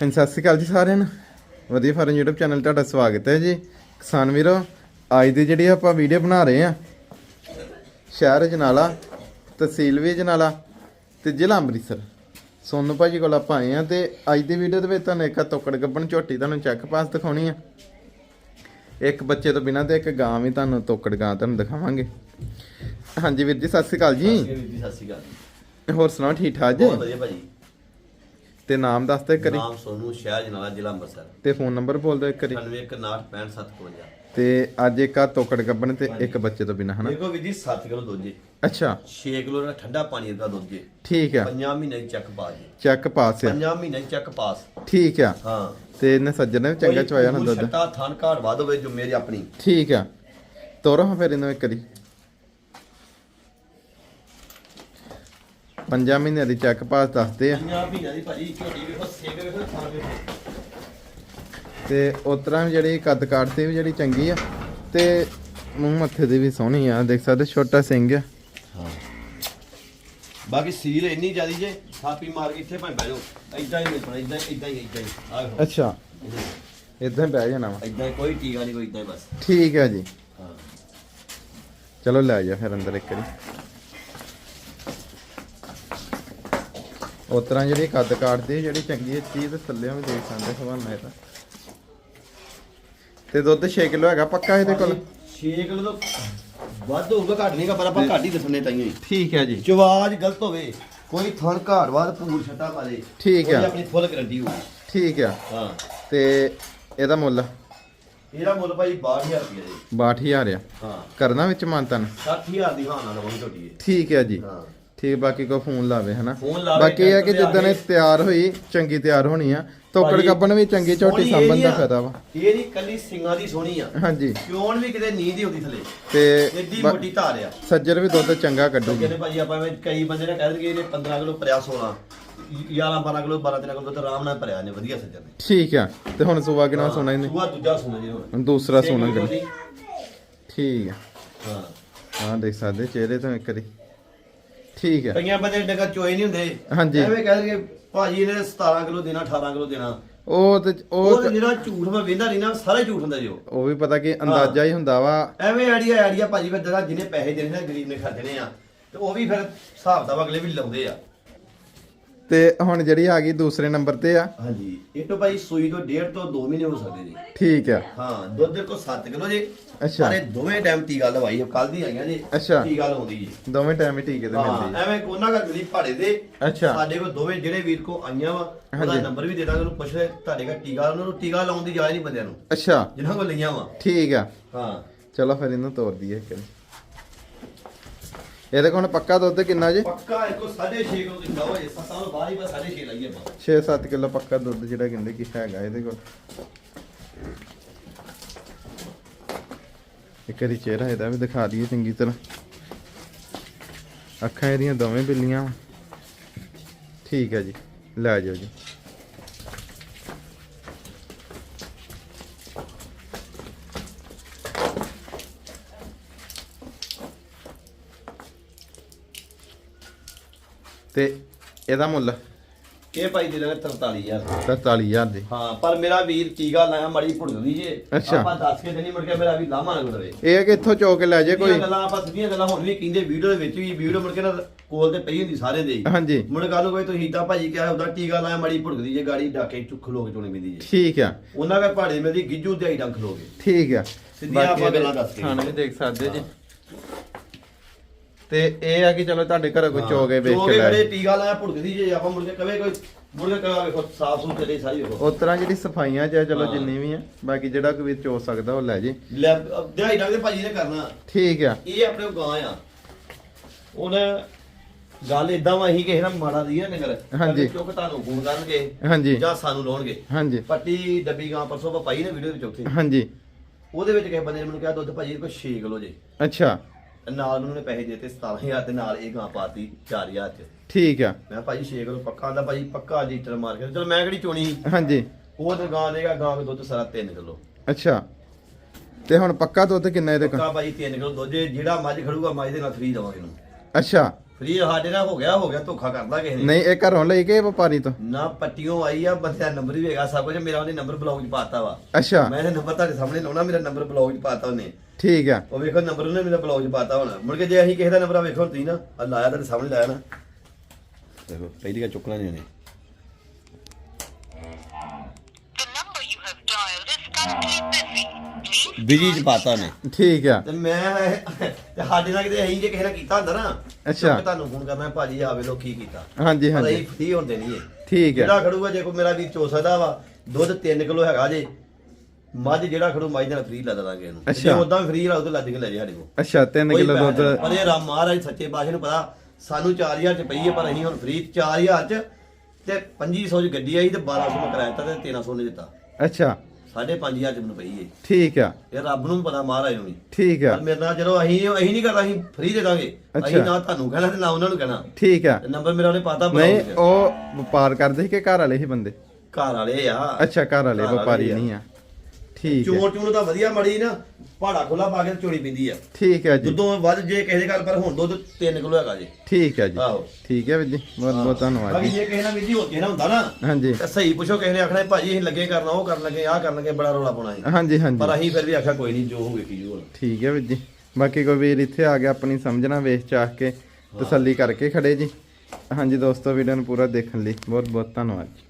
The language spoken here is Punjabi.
ਹਾਂਜੀ ਸਤਿ ਸ਼੍ਰੀ ਅਕਾਲ ਜੀ ਸਾਰਿਆਂ ਨੂੰ। ਵਧੀਆ ਫਾਰਮ YouTube ਚੈਨਲ ਤੁਹਾਡਾ ਸਵਾਗਤ ਹੈ ਜੀ। ਕਿਸਾਨ ਵੀਰੋ ਅੱਜ ਦੀ ਜਿਹੜੀ ਆਪਾਂ ਵੀਡੀਓ ਬਣਾ ਰਹੇ ਆ ਸ਼ਹਿਰ ਜਨਾਲਾ ਤਹਿਸੀਲ ਵੀ ਜਨਾਲਾ ਤੇ ਜ਼ਿਲ੍ਹਾ ਅੰਮ੍ਰਿਤਸਰ। ਸੋਨੂ ਭਾਜੀ ਕੋਲ ਆਪਾਂ ਆਏ ਆ ਤੇ ਅੱਜ ਦੀ ਵੀਡੀਓ ਦੇ ਵਿੱਚ ਤੁਹਾਨੂੰ ਇੱਕ ਤੋਕੜ ਗੱਬਣ ਝੋਟੀ ਤੁਹਾਨੂੰ ਚੈੱਕ ਪਾਸ ਦਿਖਾਉਣੀ ਆ। ਇੱਕ ਬੱਚੇ ਤੋਂ ਬਿਨਾਂ ਤੇ ਇੱਕ ਗਾਂ ਵੀ ਤੁਹਾਨੂੰ ਤੋਕੜ ਗਾਂ ਤੁਹਾਨੂੰ ਦਿਖਾਵਾਂਗੇ। ਹਾਂਜੀ ਵੀਰ ਜੀ ਸਤਿ ਸ਼੍ਰੀ ਅਕਾਲ ਜੀ। ਸਤਿ ਸ਼੍ਰੀ ਅਕਾਲ ਹੋਰ ਸੁਣਾਓ ਠੀਕ ਠਾਕ ਜੀ? ਬਹੁਤ ਵਧੀਆ ਭਾਜੀ। ਤੇ ਨਾਮ ਦੱਸ ਦਿਓ ਇੱਕ ਵਾਰੀ। ਨਾਮ ਸੋਨੂ ਸ਼ਹਿਰ ਜਨਾਲਾ ਜ਼ਿਲ੍ਹਾ ਅੰਮ੍ਰਿਤਸਰ। ਤੇ ਫੋਨ ਨੰਬਰ ਬੋਲ ਦਿਓ ਇੱਕ ਵਾਰੀ। 9165655755 ਤੇ ਅੱਜ ਇੱਕ ਆ ਤੋਕੜ ਗੱਬਣ ਤੇ ਇੱਕ ਬੱਚੇ ਤੋਂ ਬਿਨਾ ਹਨਾ? ਕੋਲ ਵੀਰ ਜੀ 7 ਕਿਲੋ ਦੁੱਧ ਜੀ ਅੱਛਾ। 6 ਕਿਲੋ ਦਾ ਠੰਡਾ ਪਾਣੀ ਦਾ ਦੁੱਧ ਜੀ ਠੀਕ ਆ। 5 ਮਹੀਨੇ ਦੀ ਚੱਕ ਪਾ ਜੀ ਚੈੱਕ ਪਾਸ ਆ। 5 ਮਹੀਨੇ ਦੀ ਚੱਕ ਪਾਸ। ਠੀਕ ਆ। ਹਾਂ। ਤੇ ਇਹਨੇ ਸੱਜਣ ਨੇ ਵੀ ਚੰਗਾ ਚਵਾਇਆ ਨਾ ਦੁੱਧ। ਛੱਟਾ ਥਣ ਘਾੜ ਵੱਧ ਹੋਵੇ ਜੋ ਮੇਰੀ ਆਪਣੀ। ਠੀਕ ਆ। ਤੋਰੋ ਹਾਂ ਫਿਰ ਇਹਨੂੰ ਇੱਕ ਵਾਰੀ। ਪੰਜਾਂ ਮਹੀਨਿਆਂ ਦੀ ਚੈੱਕ ਪਾਸ ਦੱਸਦੇ ਆ। 5 ਮਹੀਨੇ ਦੀ ਭਾਜੀ ਝੋਟੀ ਵੇਖੋ ਸੇਕ ਵੇਖੋ ਥਣ ਵੇਖੋ। ਤੇ ਉਤਰਾਂ ਵੀ ਜਿਹੜੀ ਕੱਦ ਤੇ ਵੀ ਜਿਹੜੀ ਚੰਗੀ ਆ ਤੇ ਮੂੰਹ ਮੱਥੇ ਦੀ ਵੀ ਸੋਹਣੀ ਆ ਦੇਖ ਸਕਦੇ ਛੋਟਾ ਸਿੰਘ ਆ। ਹਾਂ। ਬਾਕੀ ਸੀਲ ਇੰਨੀ ਜ਼ਿਆਦੀ ਜੇ ਥਾਪੀ ਮਾਰ ਕੇ ਇੱਥੇ ਭਾਵੇਂ ਬਹਿ ਜਾਓ। ਇਦਾਂ ਹੀ ਮਿਲਣਾ ਇਦਾਂ ਇਦਾਂ ਹੀ ਇਦਾਂ ਹੀ। ਆਹ ਅੱਛਾ। ਇਦਾਂ ਬਹਿ ਜਾਣਾ ਵਾ। ਇਦਾਂ ਕੋਈ ਟੀਕਾ ਨਹੀਂ ਕੋਈ ਇਦਾਂ ਹੀ ਬਸ। ਠੀਕ ਆ ਜੀ। ਹਾਂ। ਚਲੋ ਲੈ ਜਾ ਫਿਰ ਅੰਦਰ ਇੱਕ ਵਾਰੀ। ਉਸ ਤਰ੍ਹਾਂ ਜਿਹੜੀ ਕੱਦ ਕਾਟਦੀ ਜਿਹੜੀ ਚੰਗੀ ਹੈ ਚੀਜ਼ ਤੇ ਥੱਲੇ ਵੀ ਦੇਖ ਸਕਦੇ ਹਵਾਨਾ ਇਹਦਾ ਤੇ। ਦੁੱਧ 6 ਕਿਲੋ ਹੈਗਾ ਪੱਕਾ ਇਹਦੇ ਕੋਲ? 6 ਕਿਲੋ ਤੋਂ ਵੱਧ ਹੋਊਗਾ ਘੱਟ ਨਹੀਂਗਾ ਪਰ ਆਪਾਂ ਘੱਟ ਹੀ ਦੱਸਣੇ ਤਾਈਓ ਹੀ ਠੀਕ ਹੈ ਜੀ। ਚਵਾਜ ਗਲਤ ਹੋਵੇ ਕੋਈ ਥਣ ਘਾੜ ਬਾਅਦ ਪੂਰ ਛੱਟਾ ਪਾ ਦੇ ਠੀਕ। ਉਹਦੀ ਆਪਣੀ ਫੁੱਲ ਗਰੰਟੀ ਹੋਊਗੀ। ਠੀਕ ਆ। ਹਾਂ। ਤੇ ਇਹਦਾ ਮੁੱਲ? ਇਹਦਾ ਮੁੱਲ ਭਾਈ 62000 ਰੁਪਏ ਜੀ। 62000 ਆ। ਹਾਂ। ਕਰਨਾ ਵਿੱਚ ਮਾਨਤਨ? 60000 ਦੀ ਹਾਂ ਨਾਲ ਹੋਣੀ ਹੈ ਠੀਕ ਹੈ ਜੀ। ਹਾਂ। ਠੀਕ ਬਾਕੀ ਕੋ ਫੋਨ ਲਾਵੇ ਹਨਾ? ਫੋਨ ਲਾਵੇ, ਬਾਕੀ ਇਹ ਕਿ ਜਿੱਦਣ ਇਹ ਤਿਆਰ ਹੋਈ ਚੰਗੀ ਤਿਆਰ ਹੋਣੀ ਆ। ਤੋਕੜ ਕੱਪਣ ਵੀ ਚੰਗੀ ਝੋਟੀ ਨਹੀਂ ਦਾ। ਫਾਇਦਾ ਵਾ। ਇਹ ਨਹੀਂ ਕੱਲੀ ਸਿੰਘਾਂ ਦੀ ਸੋਹਣੀ ਆ। ਹਾਂਜੀ। ਕਿਉਂ ਵੀ ਕਿਤੇ ਨੀਂਦ ਹੀ ਹੁੰਦੀ ਥੱਲੇ? ਤੇ ਏਡੀ ਮੋਟੀ ਧਾਰ ਆ। ਸੱਜਰ ਵੀ ਦੁੱਧ ਚੰਗਾ ਕੱਢੂਗੀ। ਕਹਿੰਦੇ ਭਾਜੀ ਆਪਾਂ ਐਵੇਂ ਕਈ ਬੰਦੇ ਨੇ ਕਹਿ ਦਿੰਦੇ ਇਹਨੇ 15 ਕਿਲੋ ਭਰਿਆ 16 11 12 ਕਿਲੋ 12 13 ਕਿਲੋ ਤਾਂ ਆਰਾਮ ਨਾਲ ਭਰਿਆ ਨੇ ਵਧੀਆ ਸੱਜਣ ਨੇ। ਠੀਕ ਆ। ਤੇ ਹੁਣ ਸੁਬਾ ਕਿਨਾ ਸੋਣਾ ਇਹਨੇ? ਸੂਆ ਦੂਜਾ ਸੁਣਾ ਜੀ ਹੁਣ ਦੂਸਰਾ ਕਰ। ਦੀ। ਠੀਕ ਆ। ਹਾਂ। ਹਾਂ ਦੇਖ ਸਕਦੇ ਚਿਹਰੇ ਤੋਂ ਇੱਕ ਵਾਰੀ। ਠੀਕ ਆ ਕਈਆਂ ਬੰਦੇ ਡੰਗਾ ਚੋਏ ਨਹੀਂ ਹੁੰਦੇ। ਹਾਂਜੀ। ਐਵੇਂ ਕਹਿ ਦਿੰਦੇ ਭਾਜੀ ਇਹਨੇ 17 ਕਿਲੋ ਦੇਣਾ 18 ਕਿਲੋ ਦੇਣਾ। ਉਹ ਤੇ ਉਹ ਉਹ ਤੇ ਜਿਹੜਾ ਝੂਠ ਮੈਂ ਵੇਂਦਾ ਨਹੀਂ ਨਾ ਸਾਰਾ ਝੂਠ ਹੁੰਦਾ ਜੀ ਉਹ। ਉਹ ਵੀ ਪਤਾ ਕਿ ਅੰਦਾਜ਼ਾ ਹੀ ਹੁੰਦਾ ਵਾ। ਐਵੇਂ ਆਈਡੀਆ ਆਈਡੀਆ ਭਾਜੀ ਫਿਰ ਜਿਹੜਾ ਜਿਹਨੇ ਪੈਸੇ ਦੇਣੇ ਨੇ ਗਰੀਬ ਨੇ ਖਰਚਣੇ ਆ ਤੇ ਉਹ ਵੀ ਫਿਰ ਹਿਸਾਬ ਦਾ ਅਗਲੇ ਵੀ ਲਾਉਂਦੇ ਆ। ਤੇ ਹੁਣ ਜਿਹੜੀ ਆ ਗਈ ਦੂਸਰੇ ਨੰਬਰ ਤੇ ਆ। ਹਾਂਜੀ ਇਹ ਤੋਂ ਭਾਈ ਸੂਈ ਤੋਂ ਡੇਢ ਤੋਂ 2 ਮਹੀਨੇ ਹੋ ਸਕਦੇ ਜੀ ਠੀਕ ਆ। ਹਾਂ ਦੁੱਧ ਦੇ ਕੋ 7 ਕਿਲੋ ਜੀ। ਅੱਛਾ। ਇਹ ਦੋਵੇਂ ਟਾਈਮ ਟੀਕਾ ਲਵਾਈ ਕੱਲ ਦੀ ਆਈਆਂ ਜੀ। ਅੱਛਾ। ਟੀਕਾ ਲਾਉਂਦੀ ਜੀ। ਦੋਵੇਂ ਟਾਈਮ ਹੀ ਟੀਕੇ ਤੇ ਹਾਂ ਮਿਲਦੀ ਐਵੇਂ ਕੋਨਾ ਘਰ ਮਿਲੀ ਪਹਾੜੇ ਦੇ। ਅੱਛਾ। ਸਾਡੇ ਕੋਲ ਦੋਵੇਂ ਜਿਹੜੇ ਵੀਰ ਕੋ ਆਈਆਂ ਵਾ ਉਹਦਾ ਹਾਂਜੀ। ਨੰਬਰ ਵੀ ਦੇ ਦਾਂਗੇ ਉਹਨੂੰ ਪੁੱਛ ਲੈ ਤੁਹਾਡੇ ਘਰ ਟੀਕਾ ਉਹਨਾਂ ਨੂੰ ਟੀਕਾ ਲਾਉਣ ਦੀ ਜਾਇ ਨਹੀਂ ਬੰਦਿਆਂ ਨੂੰ। ਅੱਛਾ। ਜਿਨ੍ਹਾਂ ਕੋਲ ਲਈਆਂ ਵਾ। ਠੀਕ ਆ। ਹਾਂ। ਚਲੋ ਫਿਰ ਇਹਨੂੰ ਤੋੜ ਦਈਏ ਇੱਕ ਵਾਰੀ। ਇਹਦੇ ਕੋਲ ਹੁਣ ਪੱਕਾ ਦੁੱਧ ਕਿੰਨਾ ਜੀ? ਪੱਕਾ ਇੱਕੋ 6.5 ਕਿਲੋ ਦੀ ਖਾਓ ਜੇ। ਸੱਤਾਂ ਤੋਂ ਬਾਹਰ ਹੀ ਬਸ 6.5 ਲਾਈਏ ਆਪਾਂ। 6-7 ਕਿਲੋ ਪੱਕਾ ਦੁੱਧ ਜਿਹੜਾ ਕਹਿੰਦੇ ਕਿ ਹੈਗਾ ਇਹਦੇ ਕੋਲ। ਇੱਕ ਵਾਰੀ ਚਿਹਰਾ ਇਹਦਾ ਵੀ ਦਿਖਾ ਦਈਏ ਚੰਗੀ ਤਰ੍ਹਾਂ। ਅੱਖਾਂ ਇਹਦੀਆਂ ਦੋਵੇਂ ਬਿੱਲੀਆਂ। ਠੀਕ ਹੈ ਜੀ। ਲੈ ਜਾਓ ਜੀ। ਤੇ ਇਹਦਾ ਮੁੱਲ ਇਹ ਭਾਈ ਦੇ ਦਾਂਗੇ 43000 43000 ਦੀ। ਹਾਂ ਪਰ ਮੇਰਾ ਵੀਰ ਟੀਕਾ ਲਾਇਆ ਮੜੀ ਭੁੜਦੀ ਜੇ। ਅੱਛਾ। ਆਪਾਂ ਦੱਸ ਕੇ ਨਹੀਂ ਮੁੜ ਕੇ ਮੇਰਾ ਵੀ ਲਾਮਾ ਨਾ ਗੁਦਰੇ ਇਹ ਹੈ ਕਿ ਇੱਥੋਂ ਚੋ ਕੇ ਲੈ ਜੇ ਕੋਈ। ਕੋਈ ਗੱਲਾਂ ਆਪਾਂ ਸਿੱਧੀਆਂ ਗੱਲਾਂ ਹੁਣ ਵੀ ਕਹਿੰਦੇ ਵੀਡੀਓ ਦੇ ਵਿੱਚ ਵੀ ਵੀਡੀਓ ਮੁੜ ਕੇ ਨਾ ਕੋਲ ਤੇ ਪਈ ਹੁੰਦੀ ਸਾਰੇ ਦੇ। ਹੀ। ਹਾਂਜੀ। ਮੁੜ ਗੱਲ ਕੋਈ ਤੁਸੀਂ ਤਾਂ ਭਾਜੀ ਕਿਹਾ ਉਹਦਾ ਟੀਕਾ ਲਾਇਆ ਮੜੀ ਭੁੜਦੀ ਜੇ ਗਾੜੀ ਡਾਕੇ ਚੁੱਕ ਲੋਕ ਚੋਣੀ ਪੈਂਦੀ ਜੇ। ਠੀਕ ਆ। ਉਹਨਾਂ ਦੇ ਪਹਾੜੇ ਮੇਰੀ ਗਿੱਜੂ ਆਈ ਡੰਖ ਲੋਗੇ ਠੀਕ ਆ। ਸਿੱਧੀਆਂ ਆਪਾਂ ਗੱਲਾਂ ਦੱਸ ਕੇ। ਖਾਣੇ ਵੀ ਦੇਖ ਸਕਦੇ ਜੀ। ਤੇ ਇਹ ਆ ਕਿ ਚਲੋ ਤੁਹਾਡੇ ਘਰੋਂ ਕੋਈ ਚੋ ਕੇ ਵੇਚ ਕੇ ਚੋਗੇ ਲੈ ਬੜੇ ਟੀਕਾ ਲਾਇਆ ਭੁੜਦੀ ਜੇ ਆਪਾਂ ਮੁੜ ਕੇ ਕਵੇ ਕੋਈ ਮੁੜ ਕੇ ਕਹਾ ਵੇਖੋ ਸਾਫ਼ ਸੁਥਰੀ ਚਲੇ ਸਾਰੀ ਵੇਖੋ ਉਸ ਤਰ੍ਹਾਂ ਜਿਹੜੀ ਸਫਾਈਆਂ ਚ ਆ ਚਲੋ ਹਾਂ। ਜਿੰਨੀ ਵੀ ਆ ਬਾਕੀ ਜਿਹੜਾ ਕੋਈ ਚੋ ਸਕਦਾ ਉਹ ਲੈ ਜੇ। ਲੈ ਦਿਹਾੜੀ ਡੰਗ ਦੇ ਭਾਜੀ ਨੇ ਕਰਨਾ। ਠੀਕ ਆ। ਇਹ ਆਪਣੇ ਕੋਲ ਗਾਂ ਆ। ਉਹਨੇ ਗੱਲ ਇਦਾਂ ਵਾ ਅਸੀਂ ਕਿਸੇ ਨਾਲ ਮਾੜਾ ਦੀ ਆ ਨਗਰ ਹਾਂਜੀ। ਕਿਉਂਕਿ ਤੁਹਾਨੂੰ ਫੋਨ ਕਰਨਗੇ ਹਾਂਜੀ। ਜਾਂ ਸਾਨੂੰ ਲਾਉਣਗੇ। ਹਾਂਜੀ। ਪੱਟੀ ਡੱਬੀ ਗਾਂ ਪਰਸੋਂ ਆਪਾਂ ਪਾਈ ਨਾ ਵੀਡੀਓ ਵਿੱਚ ਉੱਥੇ। ਹਾਂਜੀ। ਉਹਦੇ ਵਿੱਚ ਕਿਸੇ ਬੰਦੇ ਨੇ ਮੈਨੂੰ ਕਿਹਾ ਦੁੱਧ ਭਾਜੀ ਕੋਈ 6 ਕਿਲੋ ਜੇ। ਅੱਛਾ। ਨਾਲ ਮੈਨੂੰ ਨੇ ਪੈਸੇ ਦੇਤੇ 17000 ਤੇ ਨਾਲ ਇਹ ਗਾਂ ਪਾਤੀ 4000 ਚ। ਠੀਕ ਆ। ਮੈਂ ਭਾਜੀ 6 ਕਿਲੋ ਪੱਕਾ ਆਂਦਾ ਭਾਜੀ ਪੱਕਾ ਲੀਟਰ ਮਾਰ ਕੇ। ਚਲ ਮੈਂ ਕਿਹੜੀ ਚੋਣੀ? ਸੀ? ਹਾਂਜੀ। ਉਹ ਤੇ ਗਾਂ ਦੇਗਾ ਗਾਂ ਦਾ ਦੁੱਧ ਸਾਰਾ 3 ਕਿਲੋ। ਅੱਛਾ। ਤੇ ਹੁਣ ਪੱਕਾ ਦੁੱਧ ਕਿੰਨਾ ਇਹਦੇ ਕੋਲ? ਪੱਕਾ ਭਾਜੀ 3 ਕਿਲੋ ਦੁੱਧ ਜਿਹੜਾ ਮੱਝ ਖੜੂਗਾ ਮੱਝ ਦੇ ਨਾਲ ਫਰੀ ਦਵਾਂਗੇ ਇਹਨੂੰ। ਅੱਛਾ। ਫ੍ਰੀ ਸਾਡੇ ਨਾਲ ਹੋ ਗਿਆ ਹੋ ਗਿਆ ਧੋਖਾ ਕਰਦਾ ਕਿਸੇ ਨੇ। ਨਹੀਂ ਇਹ ਘਰੋਂ ਲਈ ਕੇ ਵਪਾਰੀ ਤੋਂ? ਨਾ ਪੱਟੀਆਂ ਆਈ ਆ ਬੰਦੇ ਦਾ ਨੰਬਰ ਵੀ ਹੈਗਾ ਸਭ ਕੁਝ ਮੇਰਾ ਉਹਨੇ ਨੰਬਰ ਬਲੌਗ 'ਚ ਪਾਤਾ ਵਾ। ਅੱਛਾ। ਮੈਂ ਇਹਦਾ ਨੰਬਰ ਤੁਹਾਡੇ ਸਾਹਮਣੇ ਲਾਉਣਾ ਮੇਰਾ ਨੰਬਰ ਬਲੌਗ 'ਚ ਪਾਤਾ ਉਹਨੇ। ਠੀਕ ਆ। ਉਹ ਵੇਖੋ ਨੰਬਰ ਉਹਨੇ ਮੇਰਾ ਬਲੌਗ 'ਚ ਪਾਤਾ ਹੋਣਾ। ਮੁੜ ਕੇ ਜੇ ਅਸੀਂ ਕਿਸੇ ਦਾ ਨੰਬਰ ਆ ਵੇਖੋ ਤੁਸੀਂ ਨਾ ਆ ਲਾਇਆ ਤੁਹਾਡੇ ਸਾਹਮਣੇ ਲਾਇਆ ਨਾ। ਦੇਖੋ ਪਹਿਲੀ ਗੱਲ ਚੁੱਕਣਾ ਨਹੀਂ ਉਹਨੇ। The number you have dialed is currently busy. Busy 'ਚ ਪਾਤਾ ਉਹਨੇ। ਠੀਕ ਆ। ਤੇ ਮੈਂ ਤੇ ਸਾਡੇ ਨਾਲ ਕਿਤੇ ਅਸੀਂ ਜੇ ਕਿਸੇ ਨਾਲ ਕੀਤਾ ਹੁੰਦਾ ਨਾ ਅੱਛਾ। ਤੇ ਤੁਹਾਨੂੰ ਫੋਨ ਕਰਨਾ ਭਾਜੀ ਆਵੇ ਲੋ ਕੀ ਕੀਤਾ। ਹਾਂਜੀ ਪਰ ਅਸੀਂ ਹਾਂਜੀ ਫ੍ਰੀ ਹੁੰਦੇ ਨਹੀਂ ਏ ਠੀਕ ਆ। ਜਿਹੜਾ ਖੜੂਗਾ ਜੇ ਕੋਈ ਮੇਰਾ ਵੀਰ ਚੋ ਸਕਦਾ ਵਾ ਦੁੱਧ 3 ਕਿਲੋ ਹੈਗਾ ਜੇ ਮੱਝ ਜਿਹੜਾ ਖੜੂ ਮੱਝ ਨਾਲ ਫ੍ਰੀ ਲੱਦ ਦਾਂਗੇ ਇਹਨੂੰ। ਅੱਛਾ। ਜੇ ਉਦਾਂ ਵੀ ਫ੍ਰੀ ਲਾ ਉਹ ਲੱਦ ਕੇ ਲੈ ਜੇ ਸਾਡੇ ਕੋਲ। ਅੱਛਾ 3 ਕੋਈ ਕਿਲੋ ਪੈਸਾ ਦੁੱਧ। ਪਰ ਇਹ ਰਾਮ ਮਹਾਰਾਜ ਸੱਚੇ ਪਾਤਸ਼ਾਹ ਨੂੰ ਪਤਾ ਸਾਨੂੰ 4000 ਚ ਪਈ ਹੈ ਪਰ ਅਸੀਂ ਹੁਣ ਫ੍ਰੀ 4000 ਚ ਤੇ 2500 ਚ ਗੱਡੀ ਆਈ ਤੇ 1200 ਮੈਂ ਕਿਰਾਇਆ ਦਿੱਤਾ ਤੇ 1300 ਨੇ ਦਿੱਤਾ। ਅੱਛਾ। 5500 ਚ ਮੈਨੂੰ ਪਈ ਹੈ ਠੀਕ ਆ। ਇਹ ਰੱਬ ਨੂੰ ਪਤਾ ਮਹਾਰਾਜ ਨੂੰ ਠੀਕ ਆ। ਪਰ ਮੇਰੇ ਨਾਲ ਚਲੋ ਅਸੀਂ ਅਸੀਂ ਨਹੀਂ ਕਰਦਾ ਅਸੀਂ ਫ੍ਰੀ ਦੇ ਦਾਂਗੇ। ਅਸੀਂ। ਨਾ ਤੁਹਾਨੂੰ ਕਹਿਣਾ ਤੇ ਨਾ ਉਹਨਾਂ ਨੂੰ ਕਹਿਣਾ। ਠੀਕ ਆ। ਨੰਬਰ ਮੇਰਾ ਉਹਨੇ ਪਾਤਾ ਨਹੀਂ। ਉਹ ਵਪਾਰ ਕਰਦੇ ਸੀ ਕਿ ਘਰ ਵਾਲੇ ਹੀ ਬੰਦੇ? ਘਰ ਵਾਲੇ ਆ। ਅੱਛਾ ਘਰ ਵਾਲੇ ਵਪਾਰੀ। ਨਹੀਂ ਆ। ਠੀਕ ਹੈ। ਚੋਰ ਚੂਰ ਤਾਂ ਵਧੀਆ ਮੜੀ ਨਾ ਪਹਾੜਾ ਖੁੱਲਾ ਪਾ ਕੇ ਤੇ ਚੋਰੀ ਪਿੰਦੀ ਆ। ਠੀਕ ਹੈ ਜੀ। ਦੁੱਧੋਂ ਵੱਧ ਜੇ ਕਿਸੇ ਦੇ ਘਰ ਪਰ ਹੁਣ ਦੁੱਧ 3 ਕਿਲੋ ਹੈਗਾ ਜੀ। ਠੀਕ ਹੈ ਜੀ। ਆਹੋ। ਠੀਕ ਹੈ ਵੀਰ ਜੀ ਬਹੁਤ ਬਹੁਤ ਧੰਨਵਾਦ ਬਾਕੀ ਜੀ ਜੇ ਕਿਸੇ ਨਾਲ ਵੀ ਜੀ ਹੋਤੇ ਨਾ ਹੁੰਦਾ ਨਾ ਹਾਂਜੀ। ਤਾਂ ਸਹੀ ਪੁੱਛੋ ਕਿਸੇ ਨੇ ਆਖਣਾ ਭਾਜੀ ਅਸੀਂ ਲੱਗੇ ਕਰਨਾ ਉਹ ਕਰਨ ਲੱਗੇ ਆਹ ਕਰਨ ਲੱਗੇ ਬੜਾ ਰੋਲਾ ਪਾਉਣਾ ਹੈ ਹਾਂਜੀ ਹਾਂਜੀ। ਪਰ ਅਸੀਂ ਫਿਰ ਵੀ ਆਖਿਆ ਕੋਈ ਨਹੀਂ ਜੋ ਹੋਵੇ ਕੀ ਜੋ ਠੀਕ ਹੈ ਵੀਰ ਜੀ। ਬਾਕੀ ਕੋਈ ਵੀਰ ਇੱਥੇ ਆ ਗਿਆ ਆਪਣੀ ਸਮਝਣਾ ਵੇਖ ਚਾਹ ਕੇ ਤਸੱਲੀ ਕਰਕੇ ਖੜੇ ਜੀ। ਹਾਂਜੀ ਦੋਸਤੋ ਵੀਡੀਓ ਨੂੰ ਪੂਰਾ ਦੇਖਣ ਲਈ ਬਹੁਤ ਬਹੁਤ ਧੰਨਵਾਦ ਜੀ।